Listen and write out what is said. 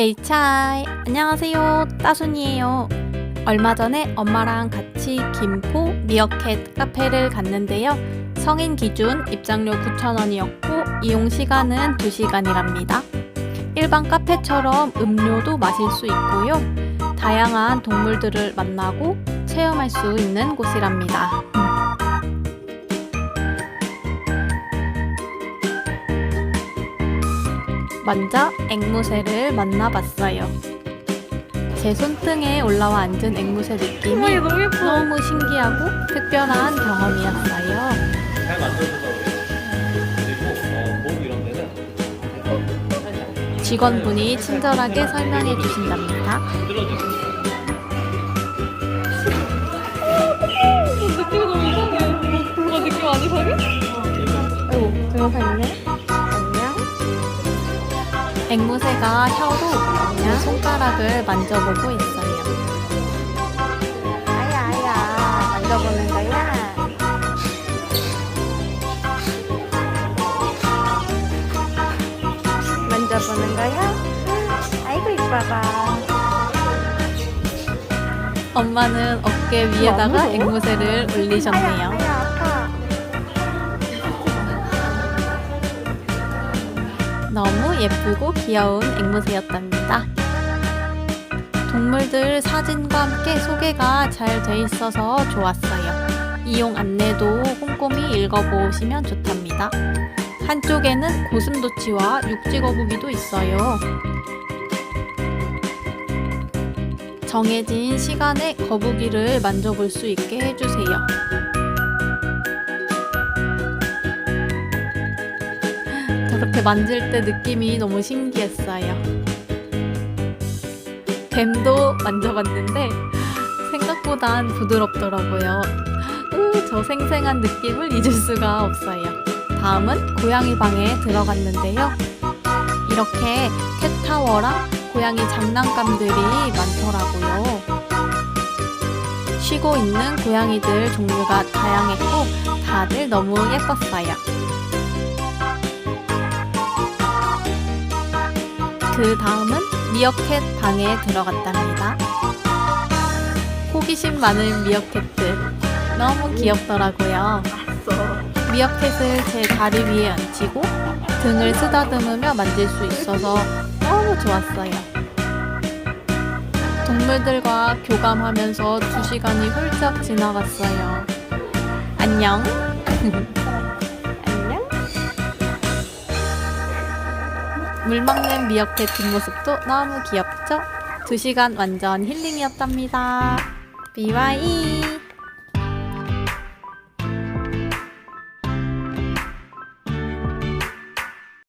에이차이 안녕하세요. 따순이에요. 얼마 전에 엄마랑 같이 김포 미어캣 카페를 갔는데요. 성인 기준 입장료 9,000원이었고 이용 시간은 2시간이랍니다. 일반 카페처럼 음료도 마실 수 있고요. 다양한 동물들을 만나고 체험할 수 있는 곳이랍니다 먼저 앵무새를 만나봤어요. 제 손등에 올라와 앉은 앵무새 느낌이 너무 예뻐. 너무 신기하고 특별한 경험이었어요. 잘 만들어줘서 그리고 어, 목 이런 데는 직원분이 친절하게 설명해 주신답니다. 들어주세요. 느낌이 너무 이상해. 뭔가 느낌 안 이상해? 아이고, 대박이네. 앵무새가 혀로 제 손가락을 만져보고 있어요. 아야, 아야. 만져보는 거야. 만져보는 거야? 아이고, 이뻐라. 엄마는 어깨 위에다가 무서워? 앵무새를 올리셨네요. 아야, 아야, 너무 예쁘고 귀여운 앵무새였답니다. 동물들 사진과 함께 소개가 잘 돼 있어서 좋았어요. 이용 안내도 꼼꼼히 읽어보시면 좋답니다. 한쪽에는 고슴도치와 육지거북이도 있어요. 정해진 시간에 거북이를 만져볼 수 있게 해주세요. 저렇게 만질 때 느낌이 너무 신기했어요. 뱀도 만져봤는데 생각보단 부드럽더라고요. 우, 저 생생한 느낌을 잊을 수가 없어요. 다음은 고양이 방에 들어갔는데요. 이렇게 캣타워랑 고양이 장난감들이 많더라고요. 쉬고 있는 고양이들 종류가 다양했고 다들 너무 예뻤어요. 그 다음은 미어캣 방에 들어갔답니다. 호기심 많은 미어캣들 너무 귀엽더라고요. 미어캣을 제 다리 위에 얹히고 등을 쓰다듬으며 만질 수 있어서 너무 좋았어요. 동물들과 교감하면서 두 시간이 훌쩍 지나갔어요. 안녕. 물 먹는 미어캣 뒷모습도 너무 귀엽죠? 두 시간 완전 힐링이었답니다. 비와이.